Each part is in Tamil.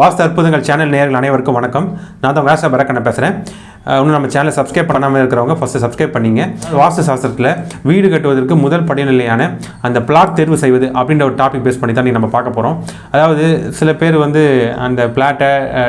வாஸ்து அற்புதங்கள் சேனல் நேர்கள் அனைவருக்கும் வணக்கம். நான் தான் வேச பரக்கண்ண பேசுகிறேன் இன்னும் நம்ம சேனலை சப்ஸ்கிரைப் பண்ணாமல் இருக்கிறவங்க ஃபஸ்ட்டு சப்ஸ்கிரைப் பண்ணிங்க. வாஸ்து சாஸ்திரத்தில் வீடு கட்டுவதற்கு முதல் படிநிலையான அந்த பிளாட் தேர்வு செய்வது அப்படின்ற ஒரு டாபிக் பேஸ் பண்ணி தான் நம்ம பார்க்க போகிறோம் அதாவது சில பேர் வந்து அந்த பிளாட்டை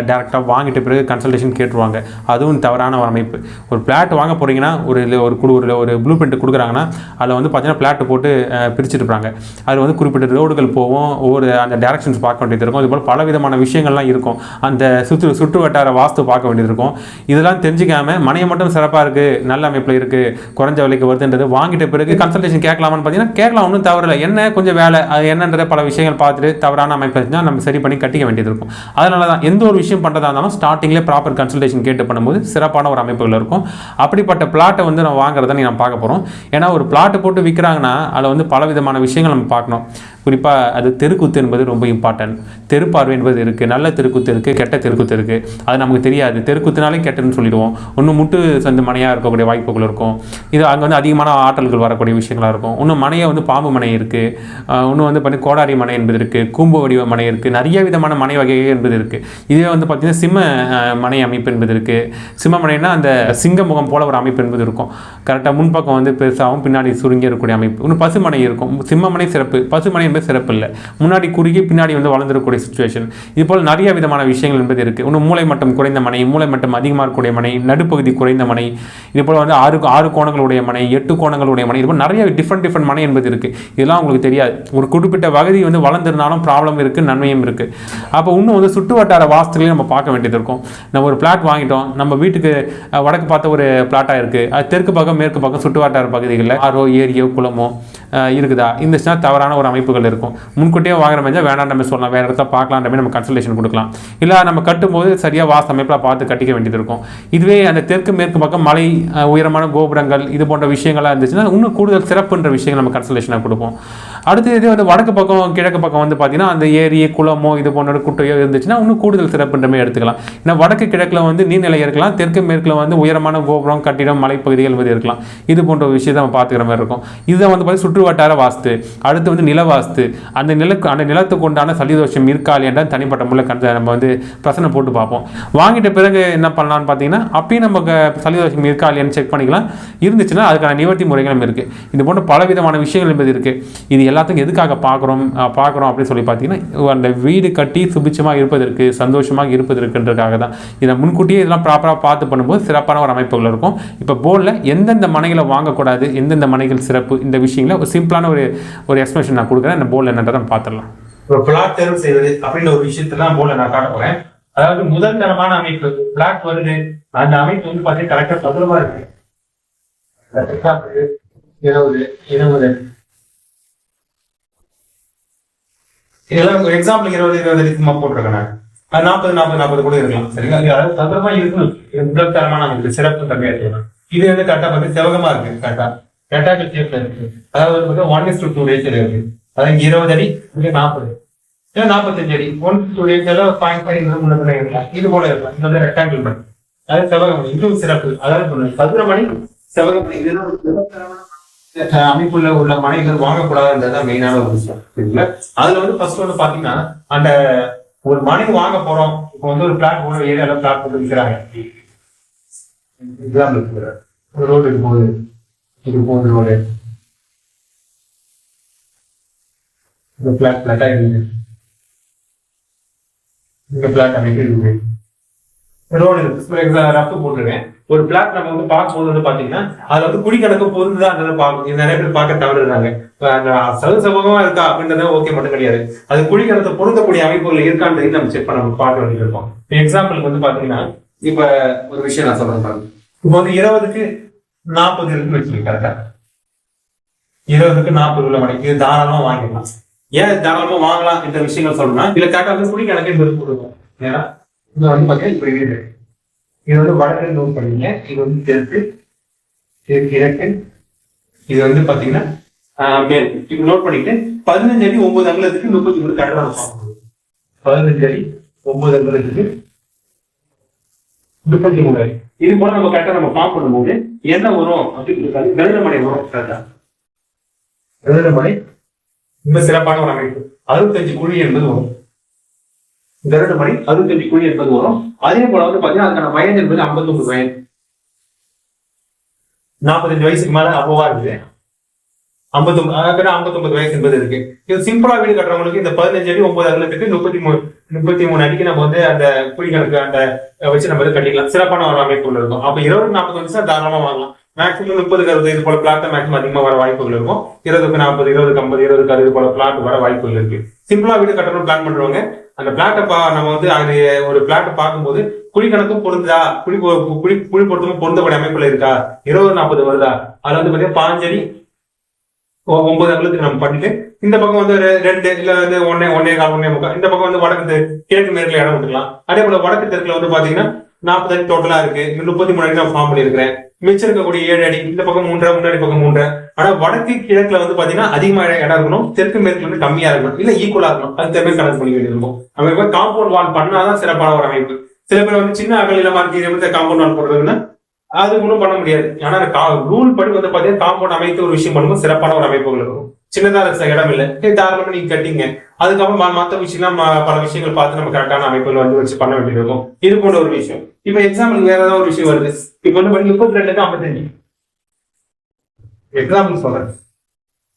டேரெக்டாக வாங்கிட்ட பிறகு கன்சல்டேஷன் கேட்டுருவாங்க. அதுவும் தவறான ஒரு அமைப்பு. ஒரு பிளாட் வாங்க போகிறீங்கன்னா ஒரு இல்ல ஒரு குழு ஒரு ஒரு ப்ளூ பிரிண்ட் கொடுக்குறாங்கன்னா அதில் வந்து பார்த்தீங்கன்னா பிளாட்டு போட்டு அஹ், அதில் அது வந்து குறிப்பிட்ட ரோடுகள் போவோம். ஒவ்வொரு அந்த டேரக்ஷன்ஸ் பார்க்க வேண்டியது இருக்கும். இதுபோல் பல விதமான விஷயங்கள்லாம் இருக்கும். அந்த சுற்று சுற்று வட்டார வாஸ்து பார்க்க வேண்டியது இருக்கும். இதெல்லாம் தெரிஞ்சு தெரிஞ்சுக்காம மனையை மட்டும் சிறப்பாக இருக்குது நல்ல அமைப்பில் இருக்குது குறைஞ்ச விலைக்கு வருதுன்றது வாங்கிட்ட பிறகு கன்சல்டேஷன் கேட்கலாமான்னு பார்த்தீங்கன்னா கேட்கலாம் ஒன்றும் தவறில்லை. என்ன கொஞ்சம் வேலை அது என்னன்றத பல விஷயங்கள் பார்த்துட்டு தவறான அமைப்பு இருந்தால் நம்ம சரி பண்ணி கட்டிக்க வேண்டியது இருக்கும். அதனால தான் எந்த ஒரு விஷயம் பண்ணுறதா இருந்தாலும் ஸ்டார்டிங்லேயே ப்ராப்பர் கன்சல்டேஷன் கேட்டு பண்ணும்போது சிறப்பான ஒரு அமைப்புகள் இருக்கும். அப்படிப்பட்ட பிளாட்டை வந்து நம்ம வாங்குறத நீ நம்ம பார்க்க போகிறோம் ஏன்னா ஒரு பிளாட்டு போட்டு விற்கிறாங்கன்னா அதில் வந்து பல விதமான விஷயங்கள் நம்ம பார்க்கணும். குறிப்பாக அது தெருக்குத்து என்பது ரொம்ப இம்பார்ட்டன்ட் தெருப்பார்வை என்பது இருக்குது நல்ல தெருக்குத்து இருக்குது கெட்ட தெருக்குத்து இருக்குது அது நமக்கு தெரியாது. தெருக்குத்துனாலே கெட்டன்னு சொல்லிடுவோம். இன்னும் முட்டு சந்து மனையாக இருக்கக்கூடிய வாய்ப்புகள் இருக்கும். இது அங்கே வந்து அதிகமான ஆற்றல்கள் வரக்கூடிய விஷயங்களாக இருக்கும். இன்னும் மனையை வந்து பாம்பு மனை இருக்குது இன்னும் வந்து பார்த்தீங்கன்னா கோடாரி மனை என்பது இருக்குது கூம்பு வடிவ மனை இருக்குது நிறைய விதமான மனை வகைகள் என்பது இருக்குது இதுவே வந்து பார்த்திங்கன்னா சிம்ம மனை அமைப்பு என்பது இருக்குது சிம்ம மனைனா அந்த சிங்க முகம் போல ஒரு அமைப்பு என்பது இருக்கும். கரெக்டாக முன்பக்கம் வந்து பெருசாகவும் பின்னாடி சுருங்கி இருக்கக்கூடிய அமைப்பு. இன்னும் பசுமனை இருக்கும். சிம்மமனை சிறப்பு. பசுமனை என்பது சிறப்பு இல்லை. முன்னாடி குறுகி பின்னாடி வந்து வளர்ந்துருக்கக்கூடிய சுச்சுவேஷன் இது போல் நிறைய விதமான விஷயங்கள் என்பது இருக்குது இன்னும் மூளை மட்டம் குறைந்த மனை மூளை மட்டம் அதிகமாக இருக்கக்கூடிய மனை நடுப்பகுதி குறைந்த மனை இது போல் வந்து ஆறு ஆறு கோணங்களுடைய மனை எட்டு கோணங்களுடைய மனை இதுபோல் நிறைய டிஃப்ரெண்ட் டிஃப்ரெண்ட் மனை என்பது இருக்குது இதெல்லாம் உங்களுக்கு தெரியாது. ஒரு குறிப்பிட்ட பகுதி வந்து வளர்ந்துருந்தாலும் ப்ராப்ளம் இருக்குது நன்மையும் இருக்குது அப்போ இன்னும் வந்து சுற்று வட்டார வாஸ்துகளையும் நம்ம பார்க்க வேண்டியது இருக்கும். நம்ம ஒரு பிளாட் வாங்கிட்டோம். நம்ம வீட்டுக்கு வடக்கு பார்த்த ஒரு பிளாட்டாக இருக்குது அது தெற்கு பக்கம் மேற்கு பக்கம் சுற்று வட்டார பகுதிகளில் ஆறோ ஏரியோ குளமோ இருக்குதா? இருந்துச்சுன்னா தவறான ஒரு அமைப்புகள் இருக்கும். முன்கூட்டியே வாங்குற மாதிரி வேணாம் நம்ம சொல்லலாம். வேறு இடத்த பார்க்கலான்ற மாதிரி நம்ம கன்சல்டேஷன் கொடுக்கலாம். இல்லை நம்ம கட்டும்போது சரியாக வாஸ்து அமைப்பில் பார்த்து கட்டிக்க வேண்டியது இருக்கும். இதுவே அந்த தெற்கு மேற்கு பக்கம் மலை உயரமான கோபுரங்கள் இது போன்ற விஷயங்களாக இருந்துச்சுன்னா இன்னும் கூடுதல் சிறப்புன்ற விஷயங்கள் நம்ம கன்சல்டேஷனாக கொடுப்போம். அடுத்து இது வந்து வடக்கு பக்கம் கிழக்கு பக்கம் வந்து பார்த்தீங்கன்னா அந்த ஏரி குளமோ இது போன்ற குட்டையோ இருந்துச்சுன்னா இன்னும் கூடுதல் சிறப்புன்ற எடுத்துக்கலாம். ஏன்னா வடக்கு கிழக்கில் வந்து நீர்நிலை இருக்கலாம் தெற்கு மேற்கில் வந்து உயரமான கோபுரம் கட்டிடம் மலைப்பகுதிகள் வந்து இருக்கலாம். இது போன்ற ஒரு விஷயத்தை நம்ம பார்த்துக்கிற மாதிரி இருக்கும். இதுதான் வந்து பார்த்தீங்கன்னா சுற்று வட்டார வாஸ்து. அடுத்து வந்து நில வாஸ்து அந்த நிலக்கு அந்த நிலத்துக்கு உண்டான சளிதோஷம் இருக்காது இல்லையா தனிப்பட்ட முறையில் கண்டு நம்ம வந்து பிரச்சனை போட்டு பார்ப்போம். வாங்கிட்ட பிறகு என்ன பண்ணலாம்னு பார்த்தீங்கன்னா அப்பயும் நமக்கு சளிதோஷம் இருக்கா இல்லையான்னு செக் பண்ணிக்கலாம். இருந்துச்சுன்னா அதுக்கான நிவர்த்தி முறைகளும் இருக்குது இது போன்ற பல விதமான விஷயங்கள் என்பது இருக்குது இது எல்லாத்துக்கும் எதுக்காக பார்க்குறோம் பார்க்குறோம் அப்படின்னு சொல்லி பார்த்தீங்கன்னா அந்த வீடு கட்டி சுபிச்சமாக இருப்பதற்கு சந்தோஷமாக இருப்பதற்குன்றதுக்காக தான். இதை முன்கூட்டியே இதெல்லாம் ப்ராப்பராக பார்த்து பண்ணும்போது சிறப்பான ஒரு அமைப்புகள் இருக்கும். இப்போ போர்டில் எந்தெந்த மனைகளை வாங்கக்கூடாது எந்தெந்த மனைகள் சிறப்பு இந்த விஷயங்கள ஒரு சிம்பிளான ஒரு ஒரு எக்ஸ்பிளேஷன் நான் கொடுக்குறேன். இந்த போர்டில் என்னன்றதை பார்த்துடலாம். ஒரு பிளாட் தேர்வு செய்வது அப்படின்ற ஒரு விஷயத்தெல்லாம் போல நான் காட்ட போறேன். அதாவது முதல் தரமான அமைப்பு பிளாட் வருது. அந்த அமைப்பு வந்து பார்த்தீங்கன்னா கரெக்டா சதுரமா இருக்கு. இருபது இருபது. இதெல்லாம் எக்ஸாம்பிள் இருபது இருபது அடி போட்டிருக்கேன் அது நாற்பது நாற்பது நாற்பது கூட இருக்கலாம். சரிங்களா? இது அதாவது சதுரமா இருக்கும் இது தரமான சிறப்பு தன்மையா இருக்கலாம் இது வந்து கரெக்டா பார்த்து செவகமா இருக்கு கரெக்டா ரெக்டாங்கிள் ஷேப்ல இருக்கு. அதாவது வந்து ஒன் இஸ் டூ டூ இருக்கு. அதாவது இருபது அடி நாற்பது. இல்லை நாற்பத்தஞ்சு அடி. ஒன் டூ ரேஷியோல பாயிண்ட் ஃபைவ் முன்னே இருக்கலாம். இது போல இருக்கலாம். இது வந்து ரெக்டாங்கிள் மணி அதாவது செவகமணி. இதுவும் சிறப்பு. அதாவது சதுரமணி செவகமணி. இதுதான் அமைப்புள்ள உள்ள மனைகள் வாங்கக்கூடாதுன்றதுதான் மெயினான ஒரு விஷயம். சரிங்களா? அதுல வந்து ஃபர்ஸ்ட் வந்து பாத்தீங்கன்னா அந்த ஒரு மனை வாங்க போறோம். இப்போ வந்து ஒரு பிளாட் போன ஏரியால பிளாட் போட்டு விற்கிறாங்க எக்ஸாம்பிள் ஒரு ரோடு இது போகுது இது போகுது ரோடு இந்த பிளாட் பிளாட்டா இருக்குது இந்த பிளாட் அமைப்பு இருக்குது ரோடு இருக்கு. ரப்பு போட்டுருவேன். ஒரு பிளாட் நம்ம வந்து பார்க்கும்போது வந்து பாத்தீங்கன்னா அதுல வந்து குடிக்கணக்கு பொருந்துதான்றதை பார்க்கும் நிறைய பேர் பார்க்க தவறுறாங்க சது சமூகமா இருக்கா அப்படின்றத ஓகே மட்டும் கிடையாது. அது குடி கணத்தை பொருந்தக்கூடிய அமைப்புகள் இருக்கான்றது நம்ம செக் பண்ண பார்க்க வேண்டியிருக்கோம் இப்போ எக்ஸாம்பிளுக்கு வந்து பாத்தீங்கன்னா இப்ப ஒரு விஷயம் நான் சொல்றேன் பாருங்க. இப்போ வந்து இருபதுக்கு நாற்பது இருக்குன்னு வச்சுக்கோங்க கரெக்டா இருபதுக்கு நாற்பது உள்ள மணிக்கு இது தாராளமா வாங்கிடலாம். ஏன் தாராளமா வாங்கலாம் என்ற விஷயங்கள் சொல்லணும்னா இதுல கரெக்டா வந்து குடி கணக்கு இருக்கும் ஏன்னா வந்து பாத்தீங்கன்னா இப்படி வீடு இது வந்து வடக்கு நோட் பண்ணீங்க இது வந்து தெற்கு இது கிழக்கு இது வந்து பாத்தீங்கன்னா ஆஹ், இது நோட் பண்ணிக்கிட்டு பதினஞ்சு அடி ஒன்பது அங்கலத்துக்கு முப்பத்தி மூணு கடலை பதினஞ்சு அடி ஒன்பது அங்கலத்துக்கு முப்பத்தி மூணு அடி. இது போல நம்ம கரெக்டா நம்ம ஃபார்ம் பண்ணும்போது என்ன வரும் அப்படின்னு கருடமலை வரும் கரெக்டா கருடமலை ரொம்ப சிறப்பான ஒரு அமைப்பு. அறுபத்தஞ்சு குழி என்பது வரும். கருட மணி அறுபத்தஞ்சு குழி என்பது வரும். அதே போல வந்து பாத்தீங்கன்னா அதுக்கான வயது என்பது ஐம்பத்தொன்பது வயது நாற்பத்தஞ்சு வயசுக்கு மேல அப்பவா இருக்குது. ஐம்பத்தொன்பது அதாவது ஐம்பத்தொன்பது வயசு என்பது இருக்கு. இது சிம்பிளா வீடு கட்டுறவங்களுக்கு இந்த பதினஞ்சு அடி ஒன்பது அகலத்துக்கு முப்பத்தி மூணு முப்பத்தி மூணு அடிக்கு நம்ம வந்து அந்த குழிகளுக்கு அந்த வச்சு நம்ம வந்து கட்டிக்கலாம். சிறப்பான ஒரு அமைப்புகள் இருக்கும். அப்ப இருபது நாற்பது வயசு தாராளமா வாங்கலாம். மேக்ஸிமம் முப்பதுக்கு அறுபது இது போல பிளாட் மேக்ஸிமம் அதிகமா வர வாய்ப்புகள் இருக்கும். இருபதுக்கு நாற்பது இருபதுக்கு ஐம்பது இருபதுக்கு அறுபது போல பிளாட் வர வாய்ப்புகள் இருக்கு. சிம்பிளா வீடு கட்டணும் பிளான் பண்றவங்க அந்த பிளாட்டை பா நம்ம வந்து அது ஒரு பிளாட்டை பார்க்கும்போது குழி கணக்கும் பொருந்தா குழி குழி குழி பொருத்தமும் பொருந்தக்கூடிய அமைப்புல இருக்கா? இருபது நாற்பது வருதா? அதுல வந்து பாத்தீங்கன்னா பாஞ்சடி ஒ- ஒன்பது அகலத்துக்கு நம்ம பண்ணிட்டு இந்த பக்கம் வந்து ஒரு ரெண்டு இல்ல வந்து ஒன்னே ஒன்னே கால் ஒன்னே முக்கால் இந்த பக்கம் வந்து வடக்கு கிழக்கு மேற்குல இடம் விட்டுக்கலாம். அதே போல வடக்கு தெற்குல வந்து பாத்தீங்கன்னா நாற்பது அடி டோட்டலா இருக்கு. முப்பத்தி மூணு அடி நான் ஃபார்ம் பண்ணிருக்கிறேன் மிச்சம் இருக்கக்கூடிய ஏழு அடி. இந்த பக்கம் மூன்றரை முன்னாடி பக்கம் மூன்றரை. ஆனா வடக்கு கிழக்குல வந்து பாத்தீங்கன்னா அதிகமா இடம் இருக்கணும். தெற்கு மேற்கு வந்து கம்மியா இருக்கணும். இல்ல ஈக்குவலா இருக்கணும். அது தவிர கணக்கு பண்ணி வேண்டியிருக்கும் அமைப்பு காம்பவுண்ட் வால் பண்ணாதான் சிறப்பான ஒரு அமைப்பு. சில பேர் வந்து சின்ன அகல் இல்லாம இருக்கு காம்பவுண்ட் வால் போடுறதுன்னா அது ஒன்றும் பண்ண முடியாது. ஆனா ரூல் படி வந்து பாத்தீங்கன்னா காம்பவுண்ட் அமைத்து ஒரு விஷயம் பண்ணும்போது சிறப்பான ஒரு அமைப்புகள் இருக்கும். சின்னதாக இடம் இல்லை தாராளமாக நீங்க கட்டிங்க. அதுக்கப்புறம் மற்ற மத்த விஷயம்லாம் பல விஷயங்கள் பார்த்து நம்ம கரெக்டான அமைப்புகள் வந்து வச்சு பண்ண வேண்டியது இருக்கும் இது போன்ற ஒரு விஷயம். இப்ப எக்ஸாம்பிள் வேற ஏதாவது ஒரு விஷயம் வருது. இப்ப வந்து முப்பத்தி ரெண்டுக்கு ஐம்பத்தஞ்சு. எக்ஸாம்பிள் சொல்றேன்.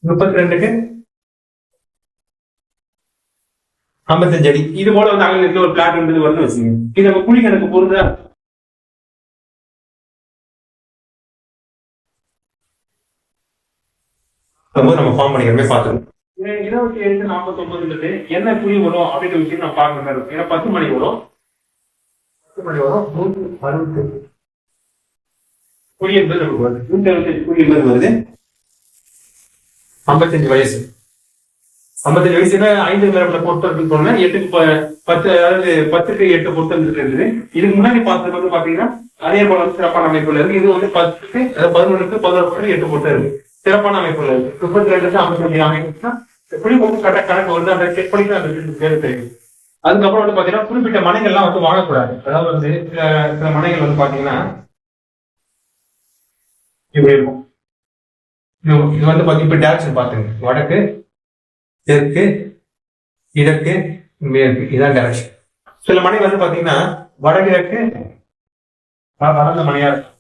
முப்பத்தி ரெண்டுக்கு ஐம்பத்தஞ்சு அடி. இது போல வந்து அங்கே இருந்து ஒரு பிளாட் வந்து வருதுன்னு வச்சுங்க இது நம்ம குழி கணக்கு பொறுத்தா ரொம்ப நம்ம ஃபார்ம் பண்ணிக்கிறமே பார்த்துருக்கோம் இருபத்தி ஏழு நாற்பத்தி ஒன்பதுன்றது என்ன குழி வரும் அப்படின்ற விஷயம் நான் பார்க்குற மாதிரி இருக்கும் ஏன்னா பத்து மணி வரும். பத்து மணி வரும் நூற்றி அறுபத்தி குழி என்பது நமக்கு வருது. நூற்றி அறுபத்தஞ்சு குழி என்பது வருது. ஐம்பத்தஞ்சு வயசு. ஐம்பத்தஞ்சு வயசுல ஐந்து மேல பொருத்தம் சொன்னா எட்டுக்கு ப- பத்து அதாவது பத்துக்கு எட்டு பொருத்தம் இருக்குது இதுக்கு முன்னாடி பார்த்தது வந்து பாத்தீங்கன்னா அதே போல சிறப்பான அமைப்புல இருக்கு. இது வந்து பத்துக்கு அதாவது பதினொன்றுக்கு பதினோரு பொருத்தம் எட்டு பொருத்தம் இருக்கு. சிறப்பான அமைப்புகள் இருக்கு முப்பத்தி ரெண்டு ஐம்பத்தஞ்சு அமைப்புனா எப்படி வந்து கரெக்டா கணக்கு வந்து அந்த செக் பண்ணி அந்த பேரு தெரியும். அதுக்கப்புறம் வந்து பாத்தீங்கன்னா குறிப்பிட்ட மனைகள்லாம் வந்து வாங்கக்கூடாது. அதாவது வந்து சில சில மனைகள் வந்து பாத்தீங்கன்னா இப்படி இருக்கும். இது இது வந்து பாத்தீங்கன்னா இப்ப டேரக்ஷன் பாத்துங்க வடக்கு தெற்கு கிழக்கு மேற்கு. இதான் டேரக்ஷன் சில மனை வந்து பாத்தீங்கன்னா வடகிழக்கு வளர்ந்த மனையா இருக்கும்.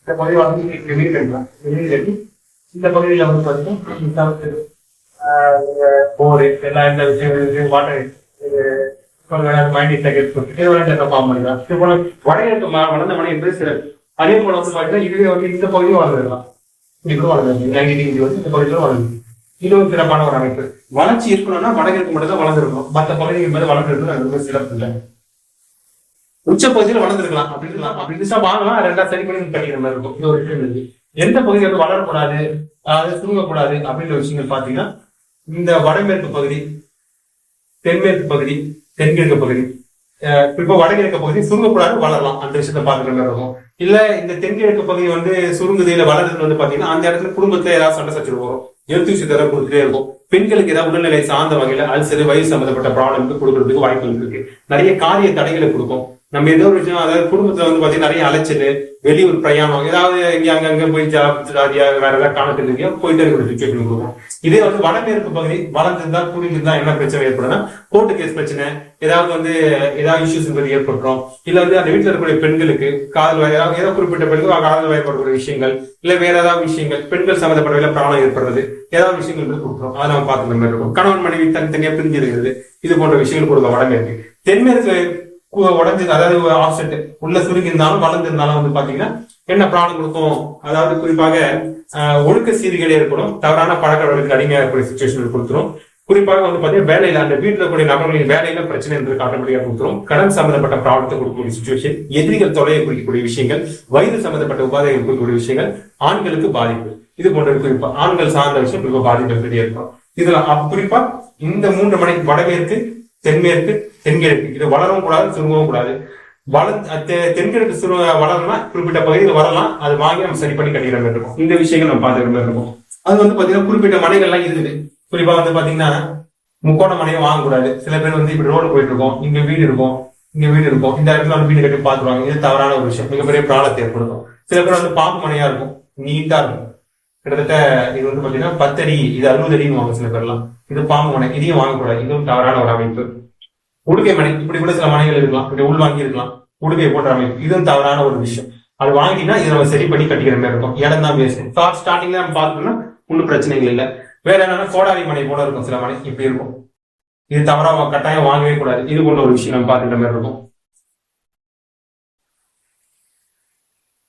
இந்த பகுதி வந்து வீடு கட்டலாம் வீடு கட்டி இந்த பகுதியில் வந்து பாத்தீங்கன்னா போர் எல்லாம் இந்த விஷயம் வாட்டர் மைண்ட் ஃபார்ம் பண்ணிக்கலாம் இது போல வடகிழக்கு வளர்ந்த மனை என்பது சிறப்பு அதே போல வந்து பார்த்தீங்கன்னா இதுவே வந்து இந்த பகுதியும் வளர்ந்துடலாம். இப்படி வளர்ந்து நைன்டி டிகிரி வந்து இந்த பகுதியிலும் வளர்ந்து இதுவும் சிறப்பான ஒரு அமைப்பு. வளர்ச்சி இருக்கணும்னா வடகிழக்கு மட்டும் தான் வளர்ந்துருக்கும். மற்ற பகுதிகள் மேலே வளர்ந்துருக்கு அது ரொம்ப சிறப்பு இல்லை. உச்ச பகுதியில் வளர்ந்துருக்கலாம். அப்படின்னு இருக்கலாம் அப்படி வாங்கலாம் ரெண்டா சரி பண்ணி கட்டிக்கிற மாதிரி இருக்கும். இது ஒரு விஷயம் இருக்கு எந்த பகுதி வந்து வளரக்கூடாது அதாவது சுருங்கக்கூடாது அப்படின்ற விஷயங்கள் பார்த்தீங்கன்னா இந்த வடமேற்கு பகுதி தென்மேற்கு பகுதி தென்கிழக்கு பகுதி இப்போ வடகிழக்கு பகுதி சுருங்கக்கூடாது வளரலாம். அந்த விஷயத்த பாக்குற மாதிரி இருக்கும். இல்ல இந்த தென்கிழக்கு பகுதி வந்து சுருங்குது இல்ல வந்து பாத்தீங்கன்னா அந்த இடத்துல குடும்பத்துல ஏதாவது சண்டை சச்சரவு வரும். எழுத்து விஷயத்தை கொடுத்துட்டே இருக்கும். பெண்களுக்கு ஏதாவது உடல்நிலை சார்ந்த வகையில அல்சரு வயசு சம்பந்தப்பட்ட ப்ராப்ளம்க்கு கொடுக்கறதுக்கு வாய்ப்புகள் இருக்கு. நிறைய காரிய தடைகளை கொடுக்கும். நம்ம ஏதோ ஒரு விஷயம் அதாவது குடும்பத்துல வந்து பாத்தீங்கன்னா நிறைய அலைச்சல் வெளியூர் பிரயாணம் ஏதாவது இங்க அங்க அங்க போய் ஜாதியா வேற ஏதாவது காணத்தில் இருக்கியா போயிட்டு இருக்கிற சுச்சுவேஷன் கொடுக்கும் இதே வந்து வடமேற்கு பகுதி வளர்ந்துருந்தா குடிஞ்சிருந்தா என்ன பிரச்சனை ஏற்படும்னா கோர்ட்டு கேஸ் பிரச்சனை ஏதாவது வந்து ஏதாவது இஷ்யூஸ் பத்தி ஏற்படுறோம் இல்ல வந்து அந்த வீட்டுல இருக்கக்கூடிய பெண்களுக்கு காதல் வய- ஏதாவது குறிப்பிட்ட பெண்களுக்கு காதல் வயப்படக்கூடிய விஷயங்கள் இல்ல வேற ஏதாவது விஷயங்கள் பெண்கள் சம்மந்தப்பட்டவையில வேலை பிராணம் ஏற்படுறது ஏதாவது விஷயங்கள் வந்து கொடுக்குறோம் அதை நம்ம பார்த்துக்கிற மாதிரி இருக்கும். கணவன் மனைவி தனித்தனியா பிரிஞ்சு இருக்கிறது இது போன்ற விஷயங்கள் கொடுக்க வடமேற்கு. தென்மேற்கு உடஞ்சது அதாவது ஆப்செட் உள்ள சுருங்கி இருந்தாலும் வளர்ந்து இருந்தாலும் வந்து பாத்தீங்கன்னா என்ன ப்ராப்ளம் கொடுக்கும்? அதாவது குறிப்பாக ஆஹ், ஒழுக்க சீர்கேடு ஏற்படும் தவறான பழக்க வழக்கு அடிமையாக இருக்கக்கூடிய சுச்சுவேஷன் கொடுத்துரும். குறிப்பாக வந்து பாத்தீங்கன்னா வேலையில அந்த வீட்டுல இருக்கக்கூடிய நபர்களின் வேலையில பிரச்சனை என்று காட்டப்படியாக கொடுத்துரும். கடன் சம்பந்தப்பட்ட ப்ராப்ளத்தை கொடுக்கக்கூடிய சுச்சுவேஷன் எதிரிகள் தொலையை குறிக்கக்கூடிய விஷயங்கள் வயது சம்பந்தப்பட்ட உபாதைகள் குறிக்கக்கூடிய விஷயங்கள் ஆண்களுக்கு பாதிப்பு. இது போன்ற குறிப்பா ஆண்கள் சார்ந்த விஷயம் குறிப்பா பாதிப்பு ஏற்படும் இதுல குறிப்பா இந்த மூன்று மணி வடமேற்கு தென்மேற்கு தென்கிழக்கு. இது வளரவும் கூடாது சுருங்கவும் கூடாது. வள தெ- தென்கிழக்கு சுரு வளரணும்னா குறிப்பிட்ட பகுதியில் வரலாம். அது வாங்கி நம்ம சரி பண்ணி கட்டிக்கிற மாதிரி இருக்கும். இந்த விஷயங்கள் நம்ம பார்த்துக்கிற மாதிரி இருக்கும். அது வந்து பாத்தீங்கன்னா குறிப்பிட்ட மனைகள்லாம் இருக்குது. குறிப்பா வந்து பாத்தீங்கன்னா முக்கோண மனையை வாங்கக்கூடாது. சில பேர் வந்து இப்படி ரோடு போயிட்டு இருக்கோம். இங்க வீடு இருக்கும் இங்க வீடு இருக்கும். இந்த இடத்துல வந்து வீடு கட்டி பாத்துருவாங்க இது தவறான ஒரு விஷயம். மிகப்பெரிய பிராணத்தை ஏற்படுத்தும். சில பேர் வந்து பாம்பு மனையா இருக்கும். நீட்டா இருக்கும். கிட்டத்தட்ட இது வந்து பாத்தீங்கன்னா பத்தடி இது அறுபது அடின்னு வாங்க சில பேர்லாம். இது பாம்பு மனை இதையும் வாங்கக்கூடாது. இதுவும் தவறான ஒரு அமைப்பு. உடுகை மனை இப்படி கூட சில மனைகள் இருக்கலாம். இப்படி உள் வாங்கி இருக்கலாம். உடுகை போன்ற அமைப்பு. இதுவும் தவறான ஒரு விஷயம். அது வாங்கிட்டீங்கன்னா இதை நம்ம சரி பண்ணி கட்டிக்கிற மாதிரி இருக்கும். இடம் தான் பேசு ஸ்டார்டிங்ல நம்ம பார்த்தோம்னா ஒன்றும் பிரச்சனைகள் இல்லை. வேற என்னன்னா கோடாரி மனை போல இருக்கும் சில மனை. இப்படி இருக்கும். இது தவறா கட்டாயம் வாங்கவே கூடாது. இது போன்ற ஒரு விஷயம் நம்ம பார்த்துக்கிற மாதிரி இருக்கும்.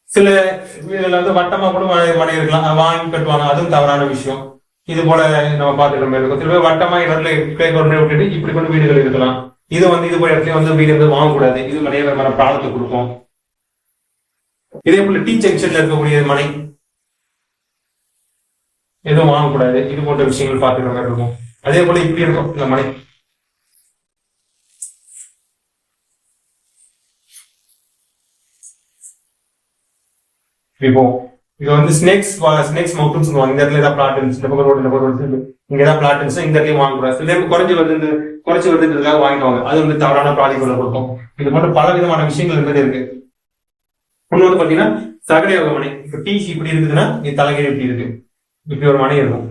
சில இதுல வந்து வட்டமா கூட மனை- இருக்கலாம். வாங்கி கட்டுவாங்க. அதுவும் தவறான விஷயம். இது போல நம்ம பார்த்துக்கிற மாதிரி இருக்கும். திரும்ப வட்டமா இடத்துல பிளே ஒரு விட்டுட்டு இப்படி கொண்டு வீடுகள் இருக்கலாம். இது வந்து இது போல இடத்துல வந்து வீடு வந்து வாங்கக்கூடாது. இது நிறைய விதமான பிராணத்தை கொடுக்கும். இதே போல டீ ஜங்ஷன்ல இருக்கக்கூடிய மனை எதுவும் வாங்கக்கூடாது. இது போன்ற விஷயங்கள் பார்த்துக்கிற மாதிரி இருக்கும். அதே போல இப்படி இருக்கும் இந்த மனை. இப்போ இது வந்து ஸ்னேக்ஸ் ஸ்னேக்ஸ் மவுண்டன் சொல்லுவாங்க. இந்த இடத்துல ஏதாவது பிளாட் இருந்துச்சு இந்த பக்கம் ரோடு இந்த பக்கம் road இங்க ஏதாவது பிளாட் இருந்துச்சு இந்த இடத்துல வாங்கக்கூடாது சில பேர் குறைஞ்சு வருது குறைச்சி வருதுன்றதுக்காக வாங்கிடுவாங்க அது வந்து தவறான பாதிப்புகளை கொடுக்கும். இது போன்ற பல விதமான விஷயங்கள் இருந்தது இருக்கு. ஒண்ணு வந்து பாத்தீங்கன்னா சகடைய வகை மனை. இப்ப டிசி இப்படி இருக்குதுன்னா இது தலைகீழ் இப்படி இருக்கு. இப்படி ஒரு மனை இருக்கும்.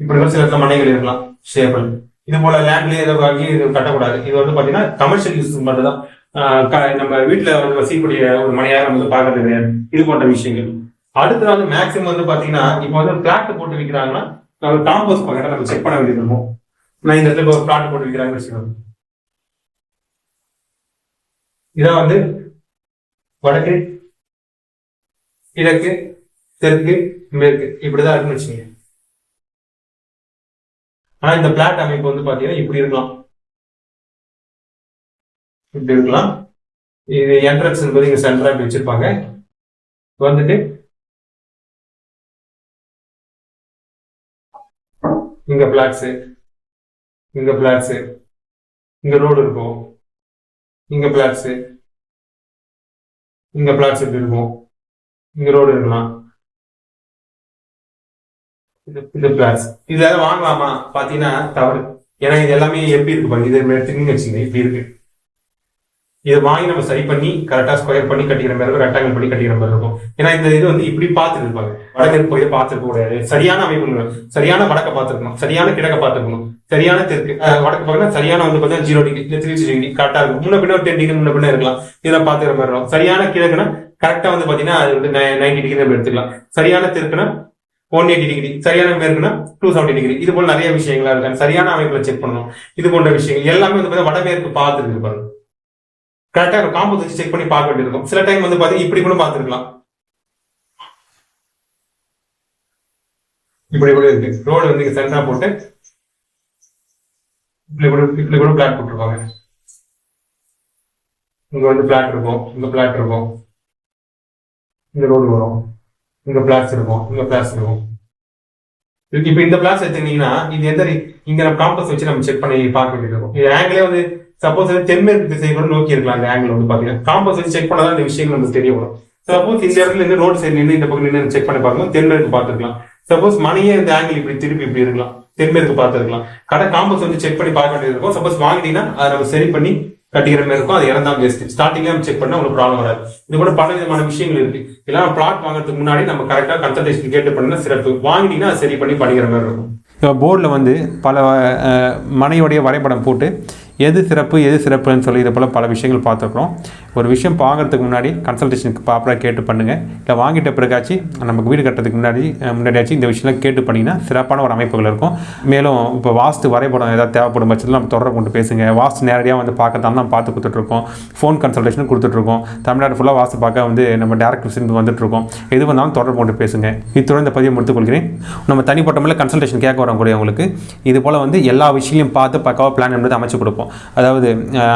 இப்படி சில இடத்துல மனைகள் இருக்கலாம். ஷேபிள் இது போல லேண்ட்லயே ஏதோ வாங்கி இது கட்டக்கூடாது. இது வந்து பாத்தீங்கன்னா கமர்ஷியல் யூஸ் மட்டும் தான் நம்ம வீட்டுல வந்து வசிக்கக்கூடிய ஒரு மனையாரம் வந்து பாக்குறது கிடையாது இது போன்ற விஷயங்கள். அடுத்து வந்து மேக்ஸிமம் வந்து பாத்தீங்கன்னா இப்போ வந்து பிளாட் போட்டு விற்கிறாங்கன்னா நம்ம காம்போஸ் பக்கத்துல நம்ம செக் பண்ண வேண்டியது இருக்கும். நான் இந்த இடத்துல ஒரு பிளாட் போட்டு விற்கிறாங்கன்னு வச்சுக்கோங்க. இதான் வந்து வடக்கு கிழக்கு தெற்கு மேற்கு இப்படிதான் இருக்குன்னு வச்சுக்கோங்க. ஆனா இந்த பிளாட் அமைப்பு வந்து பாத்தீங்கன்னா இப்படி இருக்கலாம். இப்படி இருக்கலாம். இது என்ட்ரன்ஸ் என்பது இங்க சென்டராக இப்படி வச்சிருப்பாங்க. வந்துட்டு இங்க பிளாட்ஸு இங்க பிளாட்ஸு இங்க ரோடு இருக்கும். இங்க பிளாட்ஸு இங்க பிளாட்ஸ் இப்படி இருக்கும். இங்க ரோடு இருக்கலாம். இது இது பிளாட்ஸ் இதெல்லாம் வாங்கலாமா? பாத்தீங்கன்னா தவறு. ஏன்னா இது எல்லாமே எப்படி இருக்கு பாருங்க. மாதிரி எடுத்துக்கிங்க வச்சுங்க இப்படி இருக்கு. இதை வாங்கி நம்ம சரி பண்ணி கரெக்டா ஸ்கொயர் பண்ணி கட்டிக்கிற மாதிரி இருக்கும் ரெக்டாங்கிள் பண்ணி கட்டிக்கிற மாதிரி இருக்கும். ஏன்னா இந்த இது வந்து இப்படி பார்த்துட்டு இருப்பாங்க. வடக்கு போய் பார்த்துருக்க கூடாது. சரியான அமைப்பு சரியான வடக்க பார்த்துருக்கணும். சரியான கிழக்க பார்த்துருக்கணும். சரியான தெற்கு வடக்கு பார்த்தீங்கன்னா சரியான வந்து பார்த்தீங்கன்னா ஜீரோ டிகிரி த்ரீ டிகிரி கரெக்டா இருக்கும். முன்ன பின்ன ஒரு டென் டிகிரி முன்ன பின்ன இருக்கலாம். இதெல்லாம் பார்த்துக்கிற மாதிரி இருக்கும். சரியான கிழக்குனா கரெக்டா வந்து பாத்தீங்கன்னா அது வந்து நைன்டி டிகிரி நம்ம எடுத்துக்கலாம். சரியான தெற்குனா ஒன் எயிட்டி டிகிரி சரியான மேற்குனா டூ செவன்டி டிகிரி இது போல நிறைய விஷயங்களா இருக்காங்க சரியான அமைப்புல செக் பண்ணணும். இது போன்ற விஷயங்கள் எல்லாமே வந்து பார்த்தீங்கன்னா வடமேற்கு பார்த்துருக்கு பாருங்க. கரெக்டாக இருக்கும். காம்போ வச்சு செக் பண்ணி பார்க்க வேண்டியிருக்கும். சில டைம் வந்து பார்த்தீங்கன்னா இப்படி கூட பார்த்துருக்கலாம். இப்படி கூட இருக்கு. ரோடு வந்து சென்டரா போட்டு இப்படி கூட இப்படி கூட பிளாட் போட்டுருக்காங்க இங்க வந்து பிளாட் இருக்கும். இங்க பிளாட் இருக்கும். இந்த ரோடு வரும். இங்க பிளாட்ஸ் இருக்கும். இங்க பிளாட்ஸ் இருக்கும். இப்போ இப்ப இந்த பிளாட்ஸ் எடுத்துக்கிட்டீங்கன்னா இது எந்த இங்க நம்ம காம்பஸ் வச்சு நம்ம செக் பண்ணி பார்க்க வேண்டியிருக்கும். இது ஆங்கிலே வந்து சப்போஸ் தென்மேற்கு திசை கூட நோக்கி இருக்கலாம் அந்த ஆங்கிள் வந்து பாத்தீங்கன்னா. காம்பஸ் வச்சு செக் பண்ணாதான் இந்த விஷயங்கள் நமக்கு தெரிய வரும். சப்போஸ் இந்த இடத்துல இருந்து ரோடு சைடு நின்று இந்த பக்கம் நின்று செக் பண்ணி பார்க்கணும் தென்மேற்கு பார்த்துருக்கலாம். சப்போஸ் மணியே இந்த ஆங்கிள் இப்படி திருப்பி இப்படி இருக்கலாம். தென்மேற்கு பார்த்துருக்கலாம். கடை காம்பஸ் வந்து செக் பண்ணி பார்க்க வேண்டியது இருக்கும். சப்போஸ் வாங்கிட்டீங்கன்னா அதை நம்ம சரி பண்ணி கட்டிக்கிற மாதிரி இருக்கும். அது இறந்தா வேஸ்ட் ஸ்டார்டிங்ல நம்ம செக் பண்ணா உங்களுக்கு ப்ராப்ளம் வராது. இது கூட பல விதமான விஷயங்கள் இருக்கு. இதெல்லாம் பிளாட் வாங்குறதுக்கு முன்னாடி நம்ம கரெக்டா கன்சல்டேஷன் கேட்டு பண்ணா சிறப்பு. வாங்கிட்டீங்கன்னா சரி பண்ணி பண்ணிக்கிற மாதிரி இருக்கும். இப்போ போர்டில் வந்து பல மனையுடைய வரைபடம் போட்டு எது சிறப்பு எது சிறப்புன்னு சொல்லி இது போல் பல விஷயங்கள் பார்த்துருக்குறோம். ஒரு விஷயம் வாங்குறதுக்கு முன்னாடி கன்சல்டேஷனுக்கு ப்ராப்பராக கேட்டு பண்ணுங்கள் இல்லை வாங்கிட்ட பிறகாச்சு நமக்கு வீடு கட்டுறதுக்கு முன்னாடி முன்னாடியாச்சு முன்னாடியாச்சும் இந்த விஷயம்லாம் கேட்டு பண்ணிங்கன்னா சிறப்பான ஒரு அமைப்புகள் இருக்கும். மேலும் இப்போ வாஸ்து வரைபடம் ஏதாவது தேவைப்படும் பட்சத்தில் நம்ம தொடர்பு கொண்டு பேசுங்க. வாஸ்து நேரடியாக வந்து பார்க்கத்தான் நம்ம பார்த்து கொடுத்துட்ருக்கோம். ஃபோன் கன்சல்டேஷன் கொடுத்துட்ருக்கோம். தமிழ்நாடு ஃபுல்லாக வாஸ்து பார்க்க வந்து நம்ம டேரக்ட் விசிட் வந்துட்டுருக்கோம் எது வந்தாலும் தொடர்பு கொண்டு பேசுங்க. இத்துடன் இந்த பதிவை முடித்துக்கொள்கிறேன். நம்ம தனிப்பட்ட முறையில் கன்சல்டேஷன் கேட்க வரக்கூடியவங்களுக்கு இது போல் வந்து எல்லா விஷயங்களையும் பார்த்து பக்காவாக பிளான் என்பது அமைச்சு கொடுப்போம். அதாவது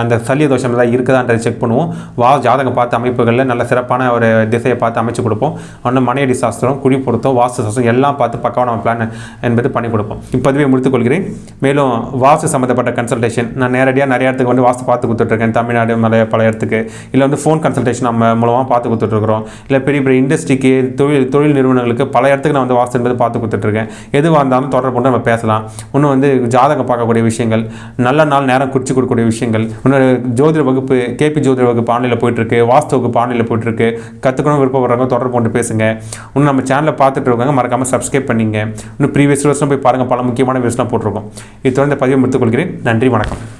அந்த சல்லிய தோஷம் ஏதாவது இருக்குதான்றதை செக் பண்ணுவோம். வா ஜாதகம் பார்த்து அமைப்புகளில் நல்ல சிறப்பான ஒரு திசையை பார்த்து அமைச்சு கொடுப்போம். ஒன்று மனையடி சாஸ்திரம் குழி பொருத்தம் வாஸ்து சாஸ்திரம் எல்லாம் பார்த்து பக்காவாக நம்ம பிளான் என்பது பண்ணி கொடுப்போம். இப்போதுவே முடித்துக்கொள்கிறேன் மேலும் வாஸ்து சம்மந்தப்பட்ட கன்சல்டேஷன் நான் நேரடியாக நிறைய இடத்துக்கு வந்து வாஸ்து பார்த்து கொடுத்துட்ருக்கேன். தமிழ்நாடு மலை பல இடத்துக்கு. இல்லை வந்து ஃபோன் கன்சல்டேஷன் நம்ம மூலமாக பார்த்து கொடுத்துட்ருக்குறோம். இல்லை பெரிய பெரிய இண்டஸ்ட்ரிக்கு தொழில் தொழில் நிறுவனங்களுக்கு பல இடத்துக்கு நான் வந்து வாஸ்து என்பது பார்த்து கொடுத்துட்ருக்கேன். எதுவாக இருந்தாலும் தொடர்பு கொண்டு நம்ம பேசலாம். இன்னும் வந்து ஜாதகம் பார்க்கக்கூடிய விஷயங்கள். நல்ல நாள் நேரம் குறித்து கொடுக்கக்கூடிய விஷயங்கள். இன்னொரு ஜோதிட வகுப்பு கேபி ஜோதிட வகுப்பு ஆன்லைனில் போயிட்டுருக்கு வாஸ்துவுக்கு வகுப்பு ஆன்லைனில் போயிட்டுருக்கு. கற்றுக்கணும் விருப்பப்படுறவங்க தொடர்பு கொண்டு பேசுங்க. இன்னும் நம்ம சேனலை பார்த்துட்டு இருக்காங்க மறக்காமல் சப்ஸ்கிரைப் பண்ணிங்க. இன்னும் ப்ரீவியஸ் வருஷம் போய் பாருங்கள் பல முக்கியமான வீடியோஸ்லாம் போட்டிருக்கோம். இது தொடர்ந்து பதிவு முடித்துக் கொள்கிறேன். நன்றி வணக்கம்.